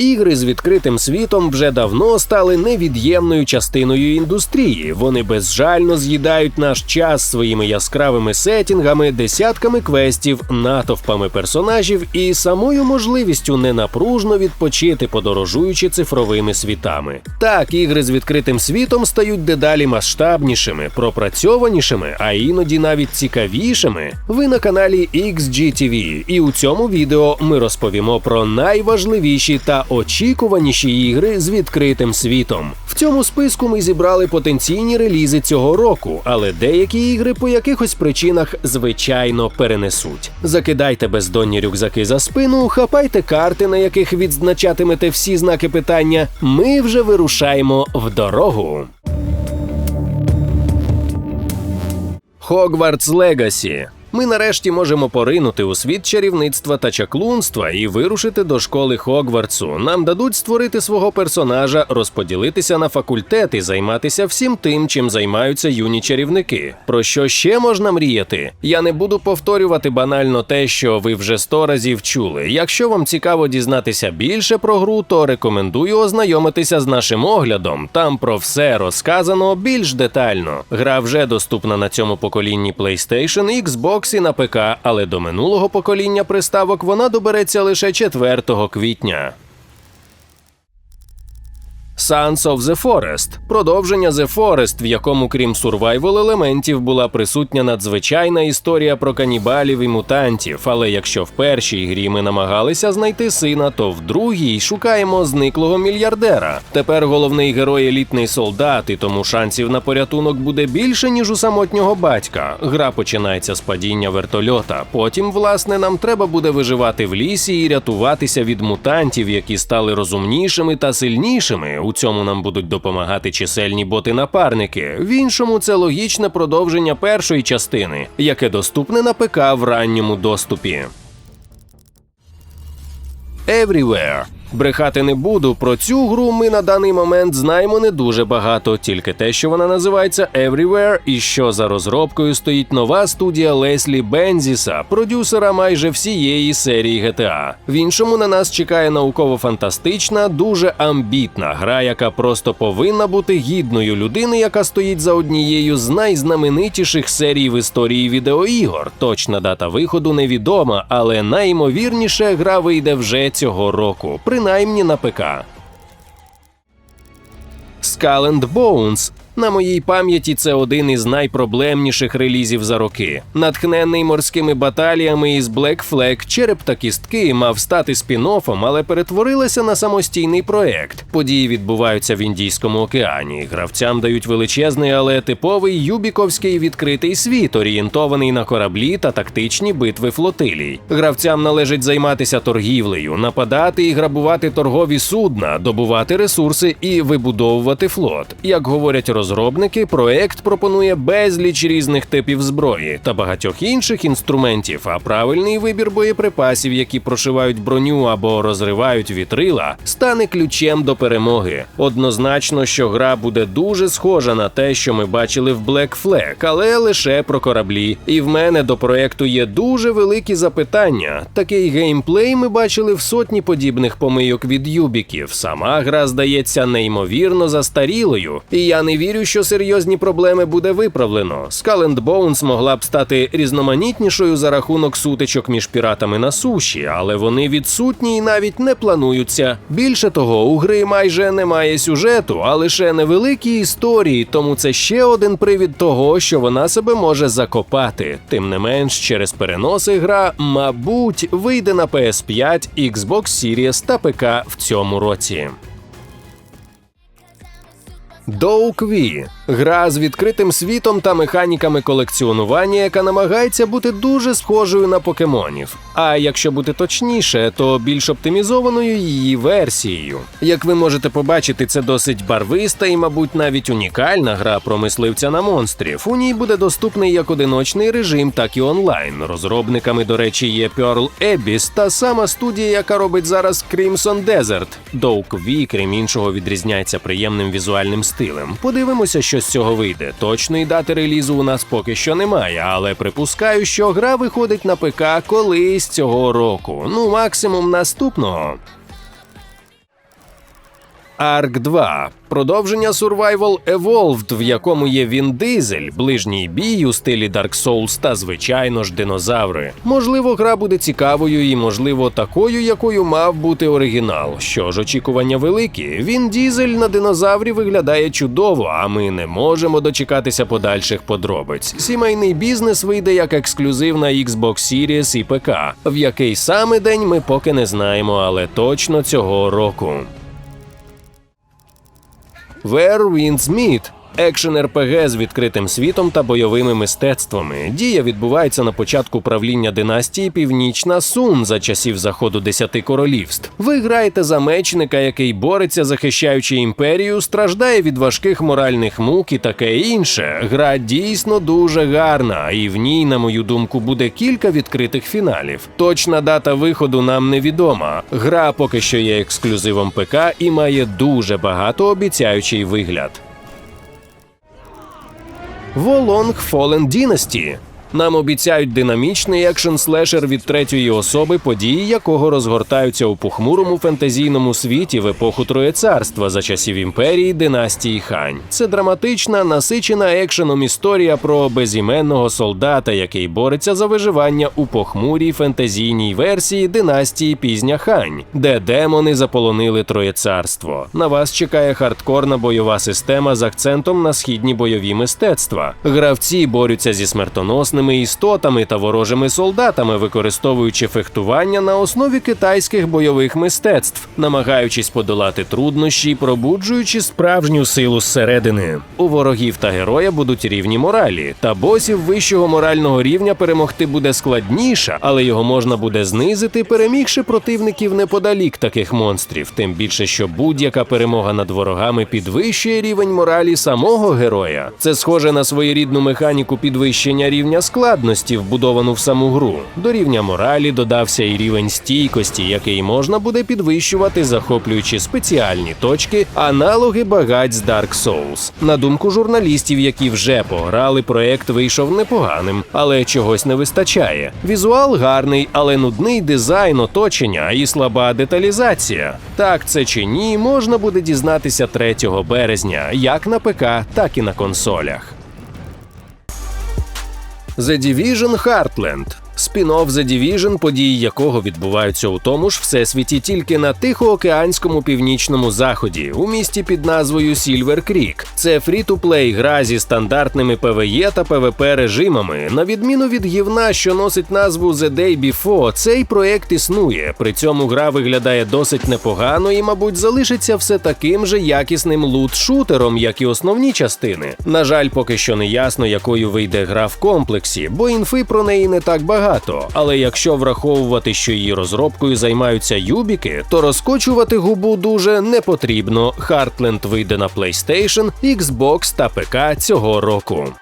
Ігри з відкритим світом вже давно стали невід'ємною частиною індустрії. Вони безжально з'їдають наш час своїми яскравими сетінгами, десятками квестів, натовпами персонажів і самою можливістю ненапружно відпочити, подорожуючи цифровими світами. Так, ігри з відкритим світом стають дедалі масштабнішими, пропрацьованішими, а іноді навіть цікавішими. Ви на каналі XGTV, і у цьому відео ми розповімо про найважливіші та очікуваніші ігри з відкритим світом. В цьому списку ми зібрали потенційні релізи цього року, але деякі ігри по якихось причинах звичайно перенесуть. Закидайте бездонні рюкзаки за спину, хапайте карти, на яких відзначатимете всі знаки питання. Ми вже вирушаємо в дорогу. Хогвартс Легасі. Ми нарешті можемо поринути у світ чарівництва та чаклунства і вирушити до школи Хогвартсу. Нам дадуть створити свого персонажа, розподілитися на факультети, займатися всім тим, чим займаються юні чарівники. Про що ще можна мріяти? Я не буду повторювати банально те, що ви вже сто разів чули. Якщо вам цікаво дізнатися більше про гру, то рекомендую ознайомитися з нашим оглядом. Там про все розказано більш детально. Гра вже доступна на цьому поколінні PlayStation, Xbox і на ПК, але до минулого покоління приставок вона добереться лише 4 квітня. Sons of the Forest – продовження The Forest, в якому, крім сурвайвел елементів, була присутня надзвичайна історія про канібалів і мутантів. Але якщо в першій грі ми намагалися знайти сина, то в другій шукаємо зниклого мільярдера. Тепер головний герой елітний солдат, і тому шансів на порятунок буде більше ніж у самотнього батька. Гра починається з падіння вертольота. Потім, власне, нам треба буде виживати в лісі і рятуватися від мутантів, які стали розумнішими та сильнішими. У цьому нам будуть допомагати чисельні боти-напарники. В іншому це логічне продовження першої частини, яке доступне на ПК в ранньому доступі. Everywhere. Брехати не буду. Про цю гру ми на даний момент знаємо не дуже багато, тільки те, що вона називається Everywhere, і що за розробкою стоїть нова студія Леслі Бензіса, продюсера майже всієї серії GTA. В іншому на нас чекає науково-фантастична, дуже амбітна гра, яка просто повинна бути гідною людини, яка стоїть за однією з найзнаменитіших серій в історії відеоігор. Точна дата виходу невідома, але найімовірніше гра вийде вже цього року принаймні на ПК. Skull and Bones на моїй пам'яті це один із найпроблемніших релізів за роки. Натхнений морськими баталіями із Black Flag, череп та кістки мав стати спін-оффом, але перетворилася на самостійний проект. Події відбуваються в Індійському океані. Гравцям дають величезний, але типовий юбіковський відкритий світ, орієнтований на кораблі та тактичні битви флотилій. Гравцям належить займатися торгівлею, нападати і грабувати торгові судна, добувати ресурси і вибудовувати флот. Як говорять розробники, проект пропонує безліч різних типів зброї та багатьох інших інструментів. А правильний вибір боєприпасів, які прошивають броню або розривають вітрила, стане ключем до перемоги. Однозначно, що гра буде дуже схожа на те, що ми бачили в Black Flag, але лише про кораблі. І в мене до проекту є дуже великі запитання. Такий геймплей ми бачили в сотні подібних помийок від юбіків. Сама гра здається неймовірно застарілою, і я не вірю, що серйозні проблеми буде виправлено. Skull Bones могла б стати різноманітнішою за рахунок сутичок між піратами на суші, але вони відсутні і навіть не плануються. Більше того, у гри майже немає сюжету, а лише невеликі історії, тому це ще один привід того, що вона себе може закопати. Тим не менш, через переноси гра, мабуть, вийде на PS5, Xbox Series та ПК в цьому році. Доукві гра з відкритим світом та механіками колекціонування, яка намагається бути дуже схожою на покемонів. А якщо бути точніше, то більш оптимізованою її версією. Як ви можете побачити, це досить барвиста і, мабуть, навіть унікальна гра про мисливця на монстрів. У ній буде доступний як одиночний режим, так і онлайн. Розробниками, до речі, є Pearl Abyss, та сама студія, яка робить зараз Crimson Desert. Доукві, крім іншого, відрізняється приємним візуальним стилем. Подивимося, що з цього вийде. Точної дати релізу у нас поки що немає, але припускаю, що гра виходить на ПК колись цього року. Ну, максимум наступного. Ark 2. Продовження Survival Evolved, в якому є Він Дизель, ближній бій у стилі Dark Souls та, звичайно ж, динозаври. Можливо, гра буде цікавою і, можливо, такою, якою мав бути оригінал. Що ж, очікування великі. Він Дізель на динозаврі виглядає чудово, а ми не можемо дочекатися подальших подробиць. Сімейний бізнес вийде як ексклюзив на Xbox Series і ПК. В який саме день ми поки не знаємо, але точно цього року. Where Winds Meet – екшен РПГ з відкритим світом та бойовими мистецтвами. Дія відбувається на початку правління династії Північна Сун за часів заходу десяти королівств. Ви граєте за мечника, який бореться, захищаючи імперію, страждає від важких моральних мук і таке інше. Гра дійсно дуже гарна, і в ній, на мою думку, буде кілька відкритих фіналів. Точна дата виходу нам невідома. Гра поки що є ексклюзивом ПК і має дуже багато обіцяючий вигляд. Волонг Fallen Dynasty. Нам обіцяють динамічний екшн слешер від третьої особи, події якого розгортаються у похмурому фентезійному світі в епоху Троєцарства за часів імперії династії Хань. Це драматична, насичена екшеном історія про безіменного солдата, який бореться за виживання у похмурій фентезійній версії династії Пізня Хань, де демони заполонили Троєцарство. На вас чекає хардкорна бойова система з акцентом на східні бойові мистецтва. Гравці борються зі смертоносними істотами та ворожими солдатами, використовуючи фехтування на основі китайських бойових мистецтв, намагаючись подолати труднощі, пробуджуючи справжню силу зсередини. У ворогів та героя будуть рівні моралі, та босів вищого морального рівня перемогти буде складніше, але його можна буде знизити, перемігши противників неподалік таких монстрів. Тим більше, що будь-яка перемога над ворогами підвищує рівень моралі самого героя. Це схоже на своєрідну механіку підвищення рівня складності, вбудовану в саму гру. До рівня моралі додався і рівень стійкості, який можна буде підвищувати, захоплюючи спеціальні точки, аналоги багать з Dark Souls. На думку журналістів, які вже пограли, проект вийшов непоганим, але чогось не вистачає. Візуал гарний, але нудний дизайн оточення і слаба деталізація. Так це чи ні, можна буде дізнатися 3 березня, як на ПК, так і на консолях. The Division Heartland Спін-офф The Division, події якого відбуваються у тому ж всесвіті тільки на Тихоокеанському північному заході, у місті під назвою Silver Creek. Це фрі-ту-плей гра зі стандартними PvE та PvP режимами. На відміну від гівна, що носить назву The Day Before, цей проект існує. При цьому гра виглядає досить непогано і, мабуть, залишиться все таким же якісним лут-шутером, як і основні частини. На жаль, поки що не ясно, якою вийде гра в комплексі, бо інфи про неї не так багато. Але якщо враховувати, що її розробкою займаються юбіки, то розкочувати губу дуже не потрібно. Heartland вийде на PlayStation, Xbox та ПК цього року.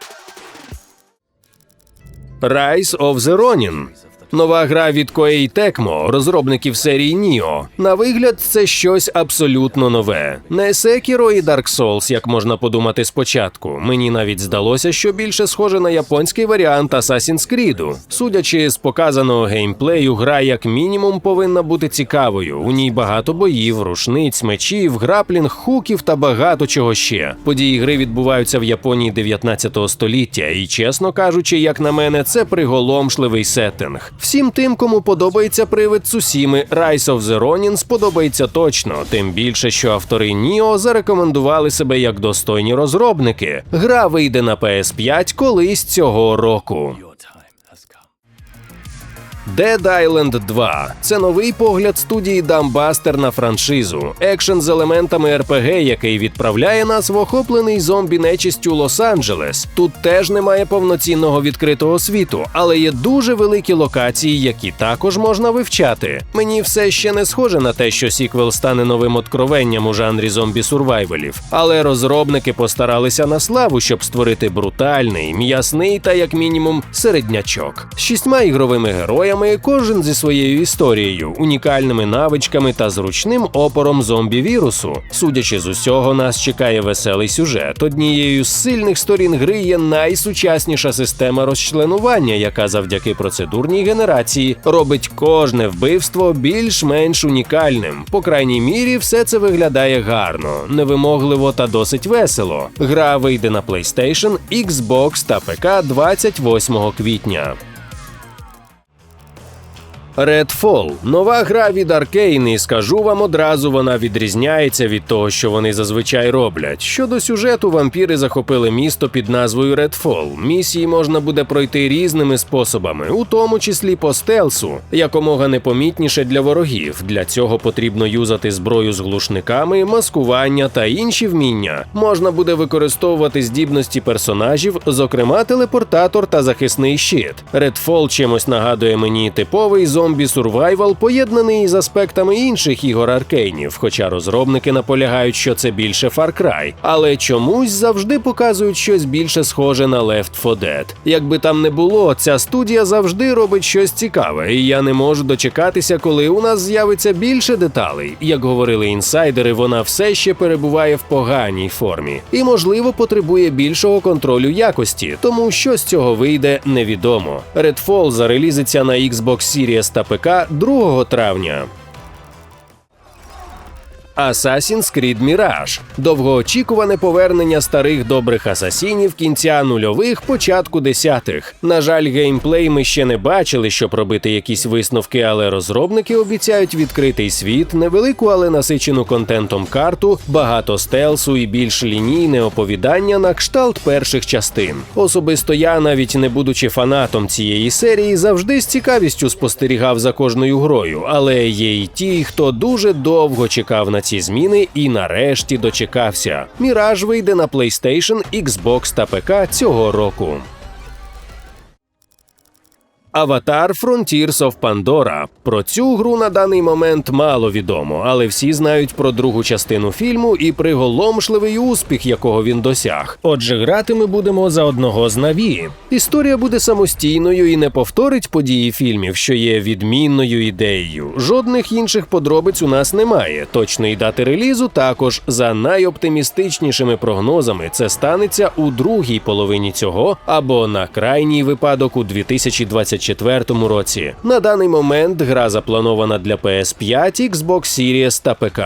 Rise of the Ronin Нова гра від Koei Tecmo, розробників серії Nio. На вигляд, це щось абсолютно нове. Не Sekiro і Dark Souls, як можна подумати спочатку. Мені навіть здалося, що більше схоже на японський варіант Assassin's Creed. Судячи з показаного геймплею, гра як мінімум повинна бути цікавою. У ній багато боїв, рушниць, мечів, граплінг, хуків та багато чого ще. Події гри відбуваються в Японії 19 століття, і чесно кажучи, як на мене, це приголомшливий сеттинг. Всім тим, кому подобається привид Сусіми, Rise of the Ronin сподобається точно. Тим більше, що автори Ніо зарекомендували себе як достойні розробники. Гра вийде на PS5 колись цього року. Dead Island 2 це новий погляд студії Dumbbuster на франшизу, екшен з елементами РПГ, який відправляє нас в охоплений зомбі нечистю Лос-Анджелес. Тут теж немає повноцінного відкритого світу, але є дуже великі локації, які також можна вивчати. Мені все ще не схоже на те, що сіквел стане новим откровенням у жанрі зомбі сурвайвелів, але розробники постаралися на славу, щоб створити брутальний, м'ясний та як мінімум середнячок з шістьма ігровими героями зомбаками, кожен зі своєю історією, унікальними навичками та зручним опором зомбі-вірусу. Судячи з усього, нас чекає веселий сюжет. Однією з сильних сторін гри є найсучасніша система розчленування, яка завдяки процедурній генерації робить кожне вбивство більш-менш унікальним. По крайній мірі, все це виглядає гарно, невимогливо та досить весело. Гра вийде на PlayStation, Xbox та ПК 28 квітня. Redfall – нова гра від Arkane, і скажу вам одразу, вона відрізняється від того, що вони зазвичай роблять. Щодо сюжету, вампіри захопили місто під назвою Redfall. Місії можна буде пройти різними способами, у тому числі по стелсу, якомога непомітніше для ворогів. Для цього потрібно юзати зброю з глушниками, маскування та інші вміння. Можна буде використовувати здібності персонажів, зокрема телепортатор та захисний щит. Redfall чимось нагадує мені типовий зомбі сурвайвал, поєднаний із аспектами інших ігор аркейнів, хоча розробники наполягають, що це більше Far Cry, але чомусь завжди показують щось більше схоже на Left 4 Dead. Якби там не було, ця студія завжди робить щось цікаве, і я не можу дочекатися, коли у нас з'явиться більше деталей. Як говорили інсайдери, вона все ще перебуває в поганій формі і, можливо, потребує більшого контролю якості, тому що з цього вийде невідомо. Redfall зарелізиться на Xbox Series та ПК 2 травня. Assassin's Creed Mirage – довгоочікуване повернення старих добрих асасінів кінця нульових, початку десятих. На жаль, геймплей ми ще не бачили, щоб робити якісь висновки, але розробники обіцяють відкритий світ, невелику, але насичену контентом карту, багато стелсу і більш лінійне оповідання на кшталт перших частин. Особисто я, навіть не будучи фанатом цієї серії, завжди з цікавістю спостерігав за кожною грою, але є й ті, хто дуже довго чекав на ці зміни і нарешті дочекався. Міраж вийде на PlayStation, Xbox та ПК цього року. Аватар Frontiers of Pandora. Про цю гру на даний момент мало відомо, але всі знають про другу частину фільму і приголомшливий успіх, якого він досяг. Отже, грати ми будемо за одного з наві. Історія буде самостійною і не повторить події фільмів, що є відмінною ідеєю. Жодних інших подробиць у нас немає. Точної дати релізу також за найоптимістичнішими прогнозами це станеться у другій половині цього або на крайній випадок у 2024 році. На даний момент гра запланована для PS5, Xbox Series та ПК.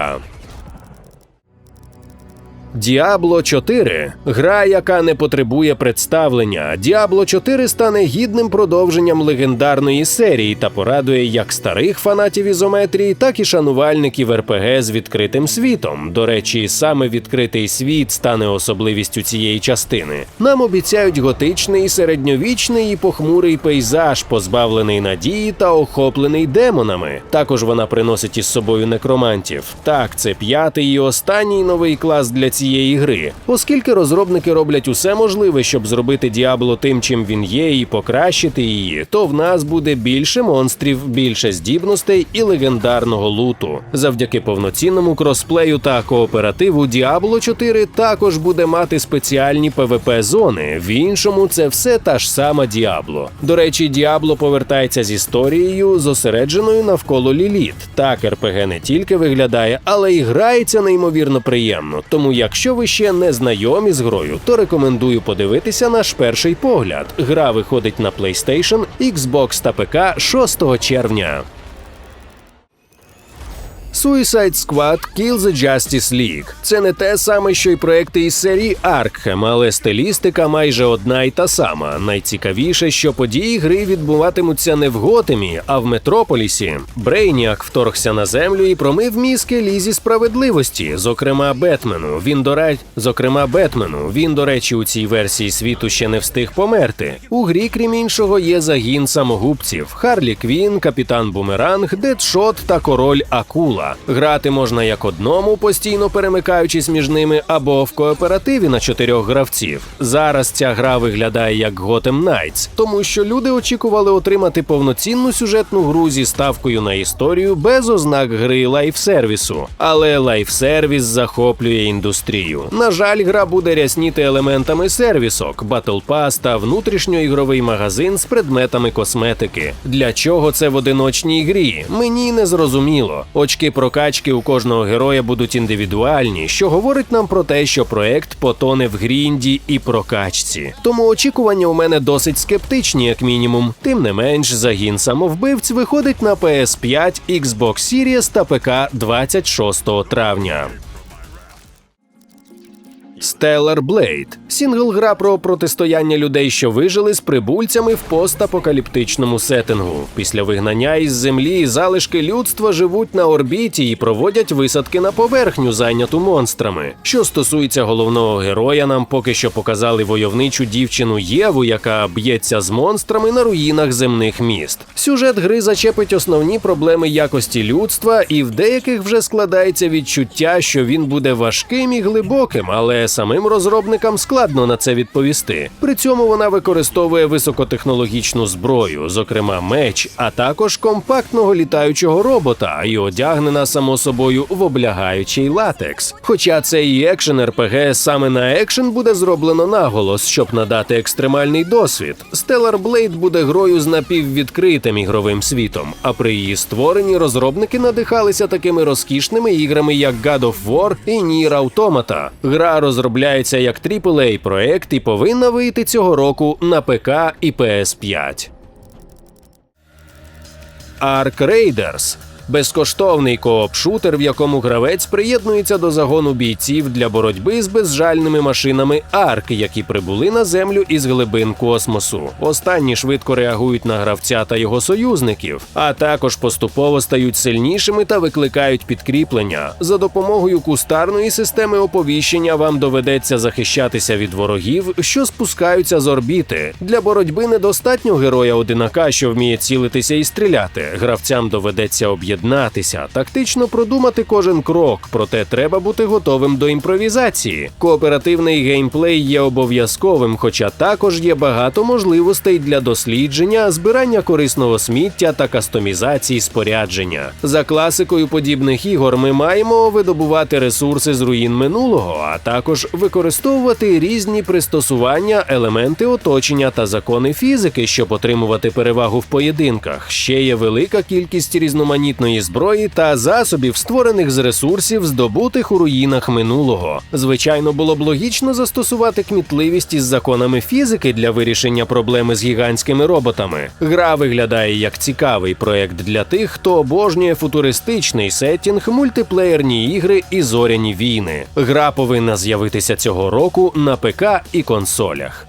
Діабло 4 гра, яка не потребує представлення. Діабло 4 стане гідним продовженням легендарної серії та порадує як старих фанатів ізометрії, так і шанувальників РПГ з відкритим світом. До речі, саме відкритий світ стане особливістю цієї частини. Нам обіцяють готичний, середньовічний і похмурий пейзаж, позбавлений надії та охоплений демонами. Також вона приносить із собою некромантів. Так, це п'ятий і останній новий клас для цієї цієї гри, оскільки розробники роблять усе можливе, щоб зробити Діабло тим, чим він є, і покращити її, то в нас буде більше монстрів, більше здібностей і легендарного луту. Завдяки повноцінному кросплею та кооперативу Діабло 4 також буде мати спеціальні pvp зони. В іншому це все та ж сама Діабло. До речі, Діабло повертається з історією, зосередженою навколо Ліліт. Так РПГ не тільки виглядає, але й грається неймовірно приємно. Тому як Якщо ви ще не знайомі з грою, то рекомендую подивитися наш перший погляд. Гра виходить на PlayStation, Xbox та ПК 6 червня. Suicide Squad Kill the Justice League. Це не те саме, що й проекти із серії Arkham, але стилістика майже одна й та сама. Найцікавіше, що події гри відбуватимуться не в Готемі, а в Метрополісі. Брейніак вторгся на землю і промив мізки лізі справедливості, зокрема Бетмену. Він до ре... зокрема Бетмену. Він, до речі, у цій версії світу ще не встиг померти. У грі, крім іншого, є загін самогубців: Харлі Квін, Капітан Бумеранг, Дедшот та Король Акула. Правила. Грати можна як одному, постійно перемикаючись між ними, або в кооперативі на чотирьох гравців. Зараз ця гра виглядає як Gotham Knights, тому що люди очікували отримати повноцінну сюжетну гру зі ставкою на історію без ознак гри лайфсервісу. Але лайфсервіс захоплює індустрію. На жаль, гра буде рясніти елементами сервісок, батл пас та внутрішньоігровий магазин з предметами косметики. Для чого це в одиночній грі? Мені не зрозуміло. Очки прокачки у кожного героя будуть індивідуальні, що говорить нам про те, що проект потоне в грінді і прокачці. Тому очікування у мене досить скептичні, як мінімум. Тим не менш, загін самовбивць виходить на PS5, Xbox Series та ПК 26 травня. Stellar Blade – сінгл-гра про протистояння людей, що вижили з прибульцями в постапокаліптичному сеттингу. Після вигнання із землі залишки людства живуть на орбіті і проводять висадки на поверхню, зайняту монстрами. Що стосується головного героя, нам поки що показали войовничу дівчину Єву, яка б'ється з монстрами на руїнах земних міст. Сюжет гри зачепить основні проблеми якості людства, і в деяких вже складається відчуття, що він буде важким і глибоким, але самим розробникам складно на це відповісти. При цьому вона використовує високотехнологічну зброю, зокрема меч, а також компактного літаючого робота, і одягнена само собою в облягаючий латекс. Хоча це і екшен РПГ, саме на екшен буде зроблено наголос, щоб надати екстремальний досвід. Stellar Blade буде грою з напіввідкритим ігровим світом, а при її створенні розробники надихалися такими розкішними іграми, як God of War і Nier Automata. Гра розробляється як aaa проект і повинна вийти цього року на ПК і PS5. Ark Raiders безкоштовний кооп-шутер, в якому гравець приєднується до загону бійців для боротьби з безжальними машинами Арк, які прибули на землю із глибин космосу. Останні швидко реагують на гравця та його союзників, а також поступово стають сильнішими та викликають підкріплення. За допомогою кустарної системи оповіщення вам доведеться захищатися від ворогів, що спускаються з орбіти. Для боротьби недостатньо героя одинака, що вміє цілитися і стріляти. Гравцям доведеться об'єднати об'єднатися, тактично продумати кожен крок, проте треба бути готовим до імпровізації. Кооперативний геймплей є обов'язковим, хоча також є багато можливостей для дослідження, збирання корисного сміття та кастомізації спорядження. За класикою подібних ігор ми маємо видобувати ресурси з руїн минулого, а також використовувати різні пристосування, елементи оточення та закони фізики, щоб отримувати перевагу в поєдинках. Ще є велика кількість різноманітної зброї та засобів, створених з ресурсів, здобутих у руїнах минулого. Звичайно, було б логічно застосувати кмітливість із законами фізики для вирішення проблеми з гігантськими роботами. Гра виглядає як цікавий проект для тих, хто обожнює футуристичний сеттінг, мультиплеєрні ігри і зоряні війни. Гра повинна з'явитися цього року на ПК і консолях.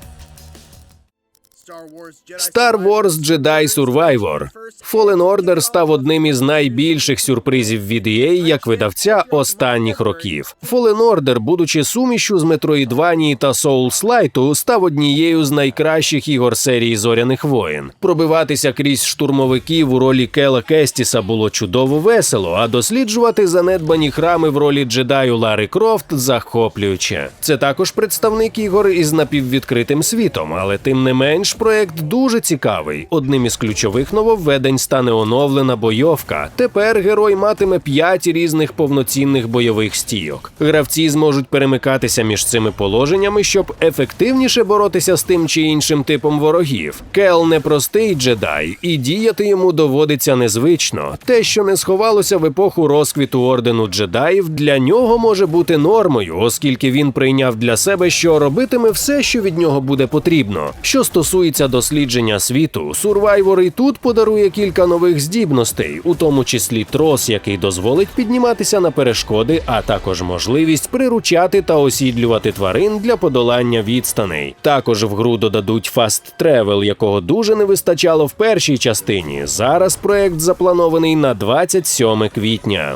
Star Wars Jedi Survivor Fallen Order став одним із найбільших сюрпризів від EA як видавця останніх років. Fallen Order, будучи сумішю з Metroidvania та Souls-Lite, став однією з найкращих ігор серії зоряних воєн. Пробиватися крізь штурмовиків у ролі Кела Кестіса було чудово весело, а досліджувати занедбані храми в ролі джедаю Лари Крофт захоплююче. Це також представник ігор із напіввідкритим світом, але тим не менш проект дуже цікавий. Одним із ключових нововведень стане оновлена бойовка. Тепер герой матиме п'ять різних повноцінних бойових стійок. Гравці зможуть перемикатися між цими положеннями, щоб ефективніше боротися з тим чи іншим типом ворогів. Кел не простий джедай, і діяти йому доводиться незвично. Те, що не сховалося в епоху розквіту ордену джедаїв, для нього може бути нормою, оскільки він прийняв для себе, що робитиме все, що від нього буде потрібно. Що стосується дослідження світу, Survivor і тут подарує кілька нових здібностей, у тому числі трос, який дозволить підніматися на перешкоди, а також можливість приручати та осідлювати тварин для подолання відстаней. Також в гру додадуть фаст тревел, якого дуже не вистачало в першій частині. Зараз проект запланований на 27 квітня.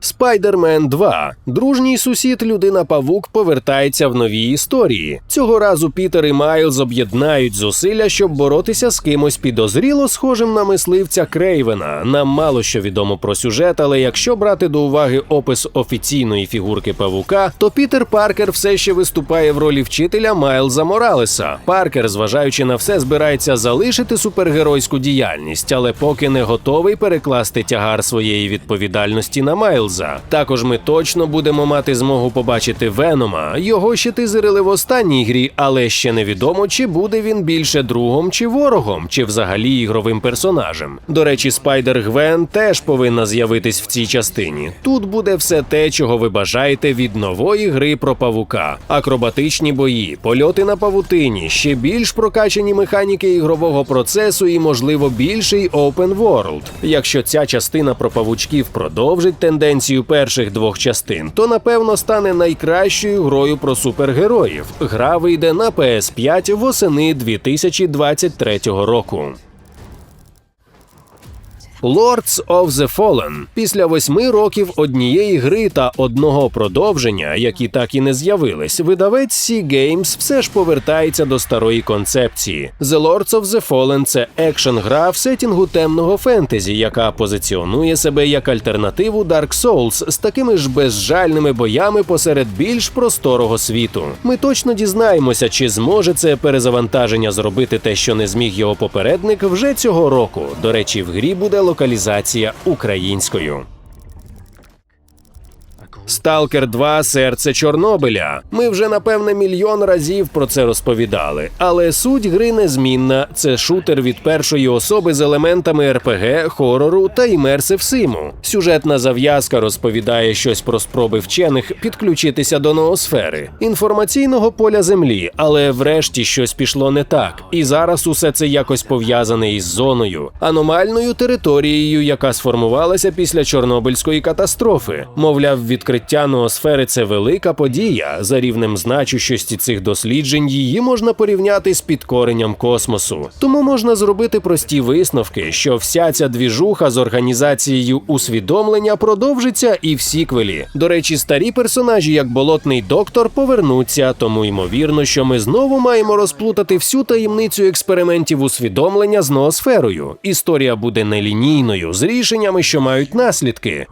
Spider-Man 2. Дружній сусід людина Павук повертається в новій історії. Цього разу Пітер і Майлз об'єднають зусилля, щоб боротися з кимось підозріло схожим на мисливця Крейвена. Нам мало що відомо про сюжет, але якщо брати до уваги опис офіційної фігурки павука, то Пітер Паркер все ще виступає в ролі вчителя Майлза Моралеса. Паркер, зважаючи на все, збирається залишити супергеройську діяльність, але поки не готовий перекласти тягар своєї відповідальності на Майлза. Також ми точно будемо мати змогу побачити Венома. Його ще тизерили в останній грі, але ще невідомо, чи буде він більше другом чи ворогом, чи взагалі ігровим персонажем. До речі, Спайдер Гвен теж повинна з'явитись в цій частині. Тут буде все те, чого ви бажаєте від нової гри про павука: акробатичні бої, польоти на павутині, ще більш прокачані механіки ігрового процесу і, можливо, більший open world. Якщо ця частина про павучків продовжить тенденцію перших двох частин, то напевно стане найкращою грою про супергероїв. Гра вийде на PS5 восени 2023 року. Lords of the Fallen. Після восьми років однієї гри та одного продовження, які так і не з'явились, видавець Sea Games все ж повертається до старої концепції. The Lords of the Fallen – це екшн гра в сетінгу темного фентезі, яка позиціонує себе як альтернативу Dark Souls з такими ж безжальними боями посеред більш просторого світу. Ми точно дізнаємося, чи зможе це перезавантаження зробити те, що не зміг його попередник вже цього року. До речі, в грі буде локалізація українською. Сталкер 2 серце Чорнобиля. Ми вже напевне мільйон разів про це розповідали. Але суть гри незмінна. Це шутер від першої особи з елементами РПГ, хорору та імерсив симу. Сюжетна зав'язка розповідає щось про спроби вчених підключитися до ноосфери, інформаційного поля землі, але врешті щось пішло не так. І зараз усе це якось пов'язане із зоною, аномальною територією, яка сформувалася після Чорнобильської катастрофи. Мовляв, відкриття ноосфери це велика подія. За рівнем значущості цих досліджень її можна порівняти з підкоренням космосу. Тому можна зробити прості висновки, що вся ця двіжуха з організацією усвідомлення продовжиться і в сіквелі. До речі, старі персонажі, як болотний доктор, повернуться, тому ймовірно, що ми знову маємо розплутати всю таємницю експериментів усвідомлення з ноосферою. Історія буде нелінійною з рішеннями, що мають наслідки.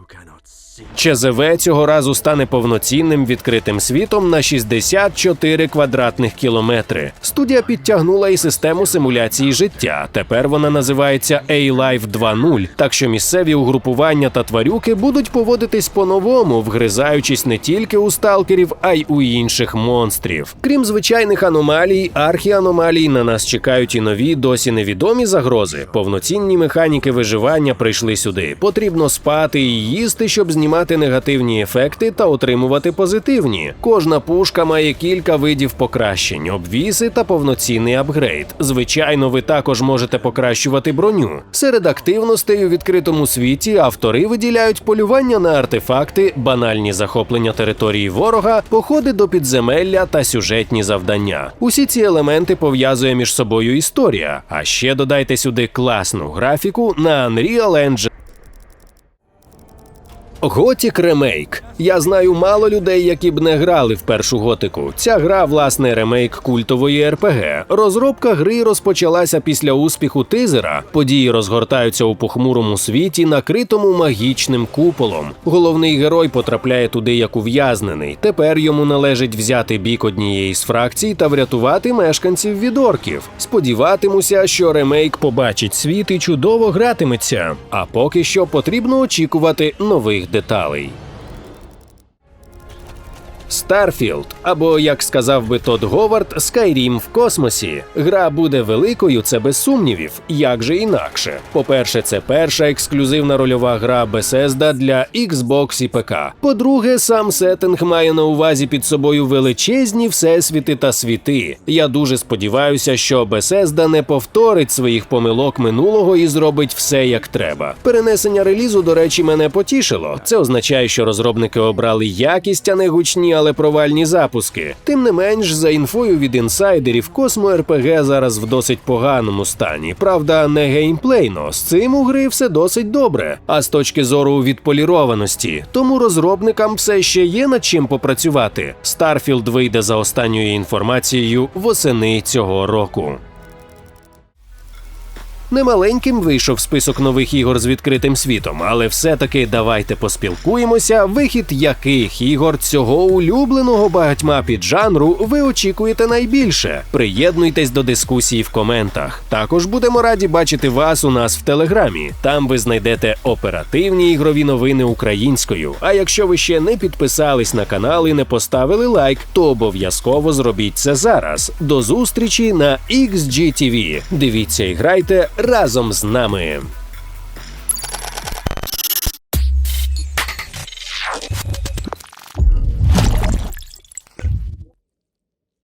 ЧЗВ цього разу стане повноцінним відкритим світом на 64 квадратних кілометри. Студія підтягнула і систему симуляції життя. Тепер вона називається A-Life 2.0, так що місцеві угрупування та тварюки будуть поводитись по-новому, вгризаючись не тільки у сталкерів, а й у інших монстрів. Крім звичайних аномалій, архіаномалій на нас чекають і нові, досі невідомі загрози. Повноцінні механіки виживання прийшли сюди. Потрібно спати і їсти, щоб знімати негативні ефекти та отримувати позитивні. Кожна пушка має кілька видів покращень, обвіси та повноцінний апгрейд. Звичайно, ви також можете покращувати броню. Серед активностей у відкритому світі автори виділяють полювання на артефакти, банальні захоплення території ворога, походи до підземелля та сюжетні завдання. Усі ці елементи пов'язує між собою історія. А ще додайте сюди класну графіку на Unreal Engine. Готік ремейк. Я знаю мало людей, які б не грали в першу готику. Ця гра, власне, ремейк культової РПГ. Розробка гри розпочалася після успіху тизера. Події розгортаються у похмурому світі, накритому магічним куполом. Головний герой потрапляє туди як ув'язнений. Тепер йому належить взяти бік однієї з фракцій та врятувати мешканців від орків. Сподіватимуся, що ремейк побачить світ і чудово гратиметься. А поки що потрібно очікувати нових деталей. Starfield, або як сказав би Тодд Говард, Skyrim в космосі. Гра буде великою, це без сумнівів. Як же інакше? По-перше, це перша ексклюзивна рольова гра Bethesda для Xbox і ПК. По-друге, сам сеттинг має на увазі під собою величезні всесвіти та світи. Я дуже сподіваюся, що Bethesda не повторить своїх помилок минулого і зробить все як треба. Перенесення релізу, до речі, мене потішило. Це означає, що розробники обрали якість, а не гучні але провальні запуски. Тим не менш, за інфою від інсайдерів, Космо РПГ зараз в досить поганому стані. Правда, не геймплейно. З цим у гри все досить добре. А з точки зору відполірованості, тому розробникам все ще є над чим попрацювати. Starfield вийде за останньою інформацією восени цього року. Немаленьким вийшов список нових ігор з відкритим світом, але все-таки давайте поспілкуємося, вихід яких ігор цього улюбленого багатьма піджанру ви очікуєте найбільше. Приєднуйтесь до дискусії в коментах. Також будемо раді бачити вас у нас в телеграмі. Там ви знайдете оперативні ігрові новини українською. А якщо ви ще не підписались на канал і не поставили лайк, то обов'язково зробіть це зараз. До зустрічі на XGTV. Дивіться і грайте разом з нами.